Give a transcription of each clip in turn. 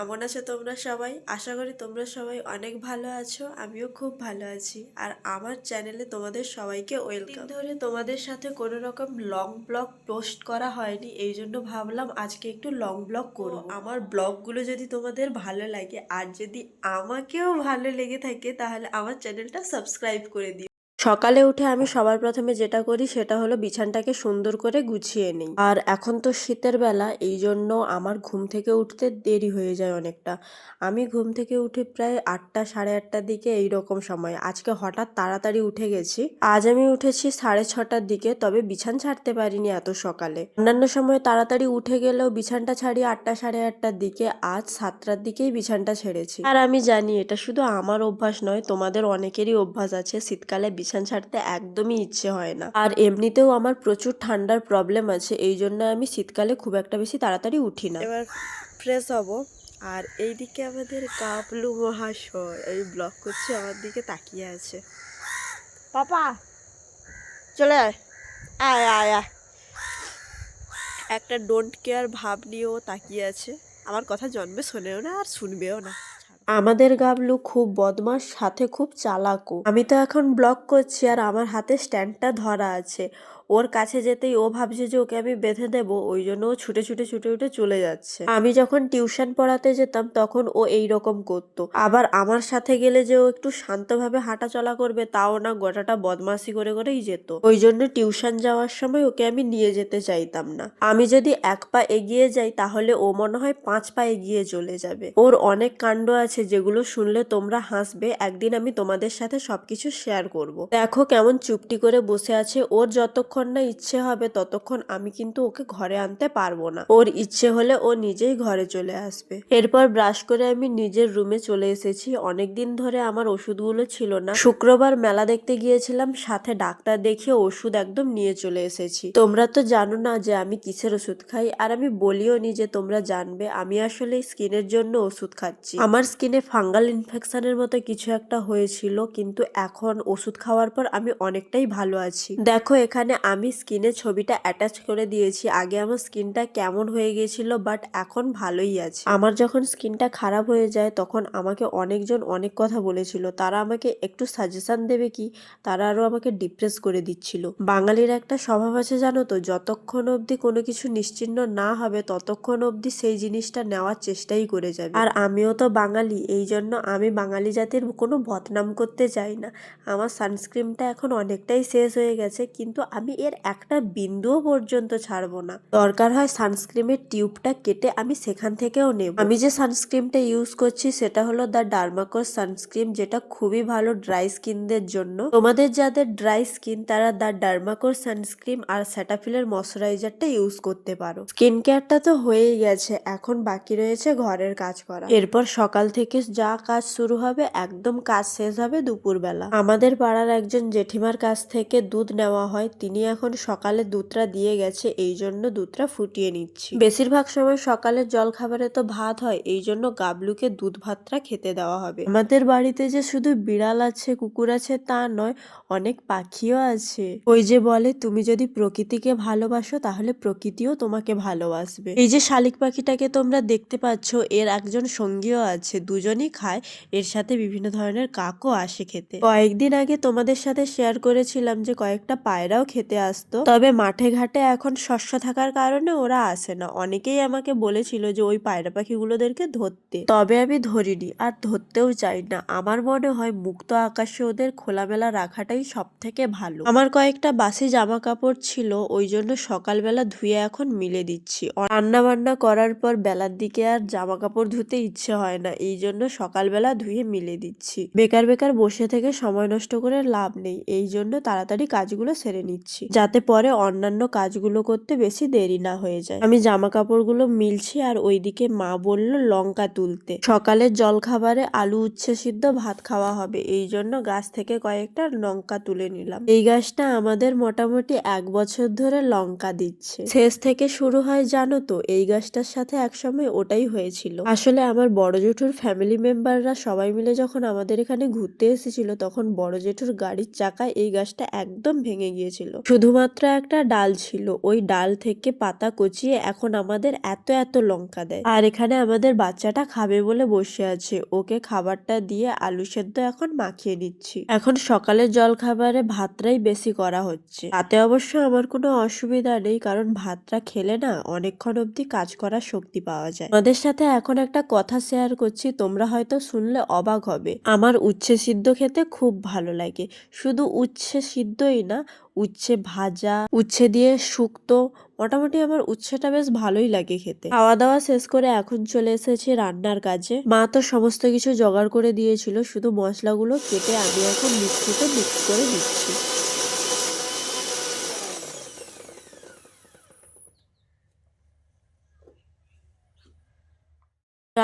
কেমন আছো তোমরা সবাই? আশা করি তোমরা সবাই অনেক ভালো আছো আমিও খুব ভালো আছি। আর আমার চ্যানেলে তোমাদের সবাইকে ওয়েলকাম। ধরে তোমাদের সাথে কোনো রকম লং ব্লগ পোস্ট করা হয়নি এই জন্য ভাবলাম আজকে একটু লং ব্লগ করো আমার ব্লগগুলো যদি তোমাদের ভালো লাগে আর যদি আমাকেও ভালো লেগে থাকে তাহলে আমার চ্যানেলটা সাবস্ক্রাইব করে দিও। সকালে উঠে আমি সবার প্রথমে যেটা করি সেটা হলো বিছানটাকে সুন্দর করে গুছিয়ে নিই। আর এখন তো শীতের বেলা, এই জন্য আমার ঘুম থেকে উঠতে দেরি হয়ে যায় অনেকটা। আমি ঘুম থেকে উঠে প্রায় আটটা, সাড়ে আটটার দিকে এই রকম সময়। আজকে হঠাৎ তাড়াতাড়ি উঠে গেছি। আজ আমি উঠেছি সাড়ে ছটার দিকে, তবে বিছান ছাড়তে পারিনি এত সকালে। অন্যান্য সময় তাড়াতাড়ি উঠে গেলেও বিছানটা ছাড়ি আটটা, সাড়ে আটটার দিকে। আজ সাতটার দিকেই বিছানটা ছেড়েছি। আর আমি জানি এটা শুধু আমার অভ্যাস নয়, তোমাদের অনেকেরই অভ্যাস আছে শীতকালে ছাড়তে একদমই ইচ্ছে হয় না। আর এমনিতেও আমার প্রচুর ঠান্ডার প্রবলেম আছে এই জন্য আমি শীতকালে খুব একটা বেশি তাড়াতাড়ি উঠি না। এবার ফ্রেশ হব। আর এইদিকে আমাদের কাপলু মহাশয় এই ব্লক করছে আমার দিকে তাকিয়ে আছে। পাপা চলে আয়। আয় আয় আয়। একটা ডোন্ট কেয়ার ভাব নিয়েও তাকিয়ে আছে। আমার কথা জন্মে শোনেও না আর শুনবেও না। আমাদের গাবলু খুব বদমাস সাথে খুব চালাকও। আমি তো এখন ব্লক করছি আর আমার হাতে স্ট্যান্ডটা ধরা আছে। ওর কাছে যেতেই ও ভাবছে যে ওকে আমি বেঁধে দেবো, ওই জন্য ও ছুটে ছুটে ছুটে ছুটে চলে যাচ্ছে। আমি যখন টিউশন পড়াতে যেতাম তখন ও এই রকম করতো। আবার আমার সাথে গেলে যে ও একটু শান্তভাবে হাঁটা চলা করবে তাও না, গোটাটা বদমাসি করে করেই যেত। ওই জন্য টিউশন যাওয়ার সময় ওকে আমি নিয়ে যেতে চাইতাম না। আমি যদি এক পা এগিয়ে যাই তাহলে ও মনে হয় পাঁচ পা এগিয়ে চলে যাবে। ওর অনেক কাণ্ড আছে যেগুলো শুনলে তোমরা হাসবে, একদিন আমি তোমাদের সাথে সবকিছু শেয়ার করব। দেখো কেমন চুপটি করে বসে আছে, ওর যতক্ষণ না ইচ্ছে হবে ততক্ষণ আমি কিন্তু ওকে ঘরে আনতে পারব না। ওর ইচ্ছে হলে ও নিজেই ঘরে চলে আসবে। এরপর ব্রাশ করে আমি নিজের রুমে চলে এসেছি। অনেক দিন ধরে আমার ওষুধগুলো ছিল না। শুক্রবার মেলা দেখতে গিয়েছিলাম। সাথে ডাক্তার দেখিয়ে ওষুধ একদম নিয়ে চলে এসেছি। তোমরা তো জানো না যে আমি কিসের ওষুধ খাই। আর আমি বলিও নি যে তোমরা জানবে। আমি আসলে স্কিনের জন্য ওষুধ খাচ্ছি। আমার স্কিনে ফাঙ্গাল ইনফেকশনের মতো কিছু একটা হয়েছিল। কিন্তু এখন ওষুধ খাওয়ার পর আমি অনেকটাই ভালো আছি। দেখো এখানে আমি স্কিনে ছবিটা অ্যাটাচ করে দিয়েছি। আগে আমার স্কিনটা কেমন হয়ে গিয়েছিল বাট এখন ভালোই আছে। আমার যখন স্কিনটা খারাপ হয়ে যায়, তখন আমাকে অনেকজন অনেক কথা বলেছিল। তারা আমাকে একটু সাজেশন দেবে কি? তারা আরও আমাকে ডিপ্রেস করে দিচ্ছিল। বাঙালির একটা স্বভাব আছে জানো তো, যতক্ষণ অবধি কোনো কিছু নিশ্চিন্ন না হবে, ততক্ষণ অবধি সেই জিনিসটা নেওয়ার চেষ্টাই করে যাবে। আর আমিও তো বাঙালি এই জন্য আমি বাঙালি জাতির কোনো বদনাম করতে চাই না। আমার সানস্ক্রিনটা এখন অনেকটাই শেষ হয়ে গেছে, কিন্তু আমি এর একটা বিন্দুও পর্যন্ত ছাড়বো না। দরকার হয় সানস্ক্রিমের টিউবটা কেটে আমি সেখান থেকেও নেব। আমি যে সানস্ক্রিমটা ইউজ করছি সেটা হলো দ্য ডার্মাকোস সানস্ক্রিম, যেটা খুবই ভালো ড্রাই স্কিনদের জন্য। তোমাদের যাদের ড্রাই স্কিন, তারা দ্য ডার্মাকোর সানস্ক্রিম আর স্যাটাফিলের ময়শ্চারাইজারটা ইউজ করতে পারো। স্কিন কেয়ারটা তো হয়েই গেছে, এখন বাকি রয়েছে ঘরের কাজ করা। এরপর সকাল থেকে যা কাজ শুরু হবে, একদম কাজ শেষ হবে দুপুরবেলা। আমাদের পাড়ার একজন জেঠিমার কাছ থেকে দুধ নেওয়া হয়, তিনি এখন সকালে দুধটা দিয়ে গেছে, এই জন্য দুধটা ফুটিয়ে নিচ্ছি। বেশিরভাগ সময় সকালের জল খাবারে তো ভাত হয়, এই জন্য গাবলুকে দুধ ভাতটা খেতে দেওয়া হবে। আমাদের বাড়িতে যে শুধু বিড়াল আছে, কুকুর আছে, তা নয়, অনেক পাখিও আছে। ওই যে বলে, তুমি যদি প্রকৃতিকে ভালোবাসো, তাহলে প্রকৃতিও তোমাকে ভালোবাসবে। এই যে শালিক পাখিটাকে তোমরা দেখতে পাচ্ছ, এর একজন সঙ্গীও আছে, দুজনই খায়, এর সাথে বিভিন্ন ধরনের কাকও আসে খেতে। কয়েকদিন আগে তোমাদের সাথে শেয়ার করেছিলাম যে কয়েকটা পায়রাও খেতে আসতো। তবে মাঠে ঘাটে এখন শস্য থাকার কারণে ওরা আসে না। অনেকেই আমাকে বলেছিল যে ওই পায়রা পাখিগুলোদেরকে ধরতে। তবে আমি ধরিনি আর ধরতেও চাই না। আমার মনে হয় মুক্ত আকাশে ওদের খোলামেলা রাখাটাই সব থেকে ভালো। আমার কয়েকটা বাসি জামা কাপড় ছিল, ওই জন্য সকালবেলা ধুয়ে এখন মিলে দিচ্ছি। রান্না বান্না করার পর বেলার দিকে আর জামা কাপড় ধুতে ইচ্ছে হয় না, এই জন্য সকালবেলা ধুয়ে মিলে দিচ্ছি। বেকার বেকার বসে থেকে সময় নষ্ট করে লাভ নেই, এই জন্য তাড়াতাড়ি কাজগুলো সেরে নিচ্ছি। যাতে পরে অন্যান্য কাজগুলো করতে বেশি দেরি না হয়ে যায়। আমি জামা কাপড়গুলো মিলছি আর ওইদিকে মা বলল, লঙ্কা তুলতে। সকালের জল খাবারে আলু উচ্ছে সিদ্ধ ভাত খাওয়া হবে। এই জন্য গাছ থেকে কয়েকটা লঙ্কা তুলে নিলাম। এই গাছটা আমাদের মোটামুটি এক বছর ধরে লঙ্কা দিচ্ছে। শেষ থেকে শুরু হয়, জানো তো, এই গাছটার সাথে একসময় ওটাই হয়েছিল। আসলে আমার বড় জেঠুর ফ্যামিলি মেম্বাররা সবাই মিলে যখন আমাদের এখানে ঘুরতে এসেছিল, তখন বড় জেঠুর গাড়ির চাকায় এই গাছটা একদম ভেঙে গিয়েছিল। শুধুমাত্র একটা ডাল ছিল। ওই ডাল থেকে পাতা কচিয়ে এখন আমাদের এত এত লঙ্কা দেয়। আর এখানে আমাদের বাচ্চাটা খাবে বলে বসে আছে। ওকে খাবারটা দিয়ে আলু সেদ্ধ এখন মাখিয়ে নিচ্ছি। এখন সকালের জল খাবারে ভাতটাই বেশি করা হচ্ছে। তাতে অবশ্য আমার কোনো অসুবিধা নেই, কারণ ভাতটা খেলে না অনেকক্ষণ অবধি কাজ করার শক্তি পাওয়া যায়। আমাদের সাথে এখন একটা কথা শেয়ার করছি, তোমরা হয়তো শুনলে অবাক হবে। আমার উচ্ছে সিদ্ধ খেতে খুব ভালো লাগে। শুধু উচ্ছে সিদ্ধই না উচ্ছে ভাজা, উচ্ছে দিয়ে শুক্তো, মোটামুটি আমার উচ্ছেটা বেশ ভালোই লাগে খেতে। খাওয়া দাওয়া শেষ করে এখন চলে এসেছে রান্নার কাজে। মা তো সমস্ত কিছু জোগাড় করে দিয়েছিল, শুধু মশলাগুলো কেটে আমি এখন মিক্সিতে মিক্স করে দিচ্ছি।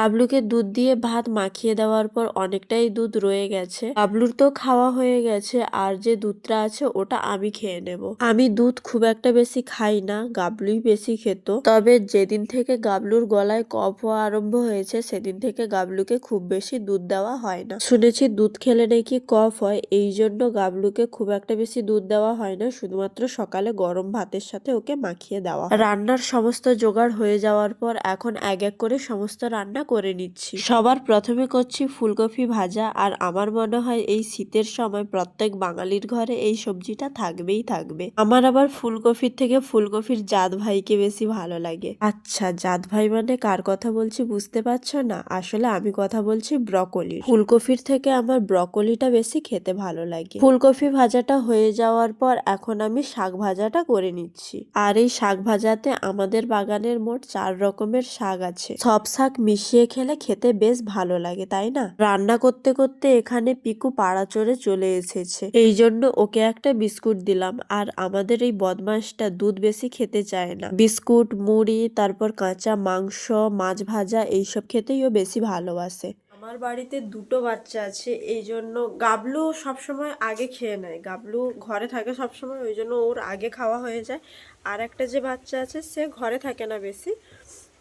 গাবলুকে দুধ দিয়ে ভাত মাখিয়ে দেওয়ার পর অনেকটাই দুধ রয়ে গেছে। গাবলুর তো খাওয়া হয়ে গেছে, আর যে দুধটা আছে ওটা আমি খেয়ে নেব। আমি দুধ খুব একটা বেশি খাই না, গাবলুই বেশি খেত। তবে যেদিন থেকে গাবলুর গলায় কফ হওয়া আরম্ভ হয়েছে, সেদিন থেকে গাবলুকে খুব বেশি দুধ দেওয়া হয় না। শুনেছি দুধ খেলে নাকি কফ হয়, এই জন্য গাবলুকে খুব একটা বেশি দুধ দেওয়া হয় না, শুধুমাত্র সকালে গরম ভাতের সাথে ওকে মাখিয়ে দেওয়া রান্নার সমস্ত জোগাড় হয়ে যাওয়ার পর এখন এক এক করে সমস্ত রান্না করে নিচ্ছি। সবার প্রথমে করছি ফুলকপি ভাজা আর আমার মনে হয় এই শীতের সময় প্রত্যেক বাঙালির ঘরে এই সবজিটা থাকবেই থাকবে। আমার আবার ফুলকপির থেকে ফুলকপির জাত ভাইকে বেশি ভালো লাগে। আচ্ছা জাত ভাই মানে কার কথা বলছি বুঝতে পারছ না? আসলে আমি কথা বলছি ব্রকলির। ফুলকপির থেকে আমার ব্রকলিটা বেশি খেতে ভালো লাগে। ফুলকপি ভাজাটা হয়ে যাওয়ার পর এখন আমি শাক ভাজাটা করে নিচ্ছি। আর এই শাক ভাজাতে আমাদের বাগানের মোট চার রকমের শাক আছে। সব শাক মিশিয়ে খেলে খেতে বেশ ভালো লাগে, তাই না? রান্না করতে করতে এখানে পিকু পাড়া চড়ে চলে এসেছে। এই জন্য ওকে একটা বিস্কুট দিলাম। আর আমাদের এই বদমাসটা দুধ বেশি খেতে চায় না। বিস্কুট, মুড়ি, তারপর কাঁচা মাংস, মাছ ভাজা, এইসব খেতেই ও বেশি ভালোবাসে। আমার বাড়িতে দুটো বাচ্চা আছে, এই জন্য গাবলু সবসময় আগে খেয়ে নেয়। গাবলু ঘরে থাকে সবসময়, ওই জন্য ওর আগে খাওয়া হয়ে যায়। আর একটা যে বাচ্চা আছে, সে ঘরে থাকে না বেশি।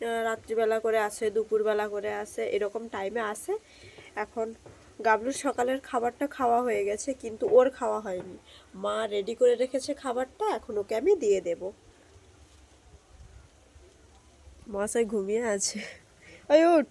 রাত্রিবেলা করে আসে দুপুরবেলা করে আসে এরকম টাইমে আসে এখন গাবলুর সকালের খাবারটা খাওয়া হয়ে গেছে, কিন্তু ওর খাওয়া হয়নি। মা রেডি করে রেখেছে খাবারটা, এখন ওকে আমি দিয়ে দেব। মশাই ঘুমিয়ে আছে। ওই উঠ,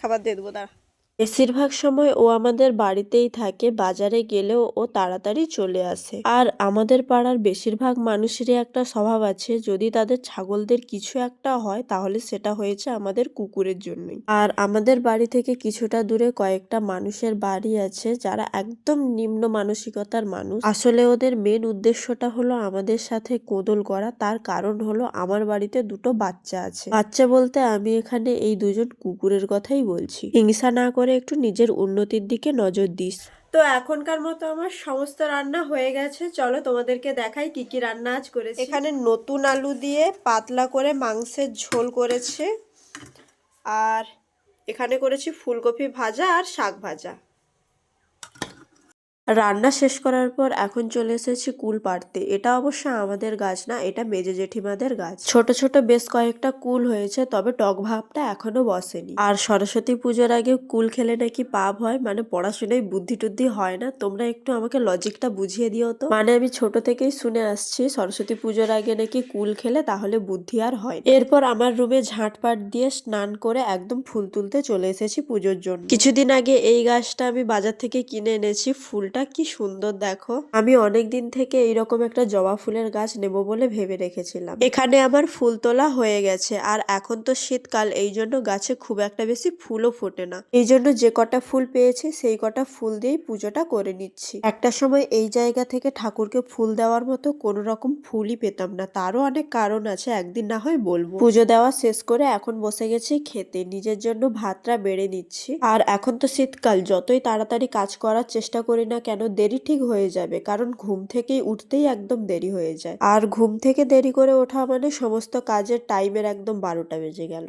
খাবার দিয়ে দেবো, দাঁড়া। বেশিরভাগ সময় ও আমাদের বাড়িতেই থাকে, বাজারে গেলেও ও তাড়াতাড়ি চলে আসে। আর আমাদের পাড়ার বেশিরভাগ মানুষেরই একটা স্বভাব আছে, যদি তাদের ছাগলদের কিছু একটা হয়, তাহলে সেটা হয়েছে আমাদের কুকুরের জন্যই। আর আমাদের বাড়ি থেকে কিছুটা দূরে কয়েকটা মানুষের বাড়ি আছে, যারা একদম নিম্ন মানসিকতার মানুষ। আসলে ওদের মেন উদ্দেশ্যটা হলো আমাদের সাথে কোদল করা, তার কারণ হলো আমার বাড়িতে দুটো বাচ্চা আছে। বাচ্চা বলতে আমি এখানে এই দুজন কুকুরের কথাই বলছি। হিংসা না করে একটু নিজের উন্নতির দিকে নজর দিস। তো এখনকার মতো আমার সমস্ত রান্না হয়ে গেছে। চলো তোমাদেরকে দেখাই কি কি রান্না আজ করেছি। এখানে নতুন আলু দিয়ে পাতলা করে মাংসের ঝোল করেছে। আর এখানে করেছি ফুলকপি ভাজা আর শাক ভাজা। রান্না শেষ করার পর এখন চলে এসেছি কুল পাড়তে। এটা অবশ্য আমাদের গাছ না, এটা মেজে জেঠিমাদের গাছ। ছোট ছোট বেশ কয়েকটা কুল হয়েছে, তবে টক ভাবটা এখনও বসেনি। আর সরস্বতী পুজোর আগে কুল খেলে নাকি পাপ হয়? মানে পড়াশোনায় বুদ্ধি টুদ্ধি হয় না? তোমরা একটু আমাকে লজিকটা বুঝিয়ে দিও তো। মানে আমি ছোট থেকেই শুনে আসছি, সরস্বতী পুজোর আগে নাকি কুল খেলে তাহলে বুদ্ধি আর হয় এরপর আমার রুমে ঝাঁটপাট দিয়ে স্নান করে একদম ফুল তুলতে চলে এসেছি পুজোর জন্য। কিছুদিন আগে এই গাছটা আমি বাজার থেকে কিনে এনেছি ফুলটা কি সুন্দর দেখো। আমি অনেক দিন থেকে এইরকম একটা জবা ফুলের গাছ নেব বলে ভেবে রেখেছিলাম। এখানে আমার ফুল তোলা হয়ে গেছে আর এখন তো শীতকাল, এই জন্য গাছে খুব একটা বেশি ফুলও ফোটে না। এই জন্য যে কটা ফুল পেয়েছি, সেই কটা ফুল দিয়েই পুজোটা করে নিচ্ছি। একটা সময় এই জায়গা থেকে ঠাকুরকে ফুল দেওয়ার মতো কোনো রকম ফুলই পেতাম না। তারও অনেক কারণ আছে, একদিন না হয় বলব। পুজো দেওয়া শেষ করে এখন বসে গেছি খেতে, নিজের জন্য ভাতটা বেড়ে নিচ্ছি। আর এখন তো শীতকাল, যতই তাড়াতাড়ি কাজ করার চেষ্টা করি না কেন দেরি ঠিক হয়ে যাবে? কারণ ঘুম থেকেই উঠতেই একদম দেরি হয়ে যায়। আর ঘুম থেকে দেরি করে ওঠা মানে সমস্ত কাজের টাইমের একদম বারোটা বেজে গেল।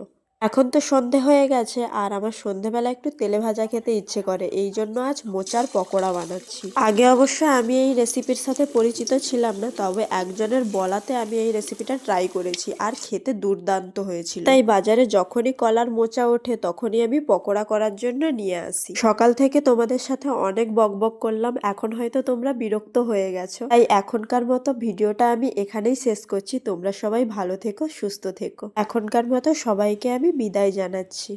এখন তো সন্ধে হয়ে গেছে, আর আমার সন্ধেবেলা একটু তেলে ভাজা খেতে ইচ্ছে করে, এই জন্য আজ মোচার পকোড়া বানাচ্ছি। আগে অবশ্য আমি এই রেসিপির সাথে পরিচিত ছিলাম না, তবে একজনের বলাতে আমি এই রেসিপিটা ট্রাই করেছি, আর খেতে দুর্দান্ত হয়েছিল। তাই বাজারে যখনই কলার মোচা ওঠে, তখনই আমি পকোড়া করার জন্য নিয়ে আসি। সকাল থেকে তোমাদের সাথে অনেক বকবক করলাম, এখন হয়তো তোমরা বিরক্ত হয়ে গেছো। তাই এখনকার মতো ভিডিওটা আমি এখানেই শেষ করছি, তোমরা সবাই ভালো থেকো, সুস্থ থেকো। এখনকার মতো সবাইকে আমি বিদায় জানাচ্ছি।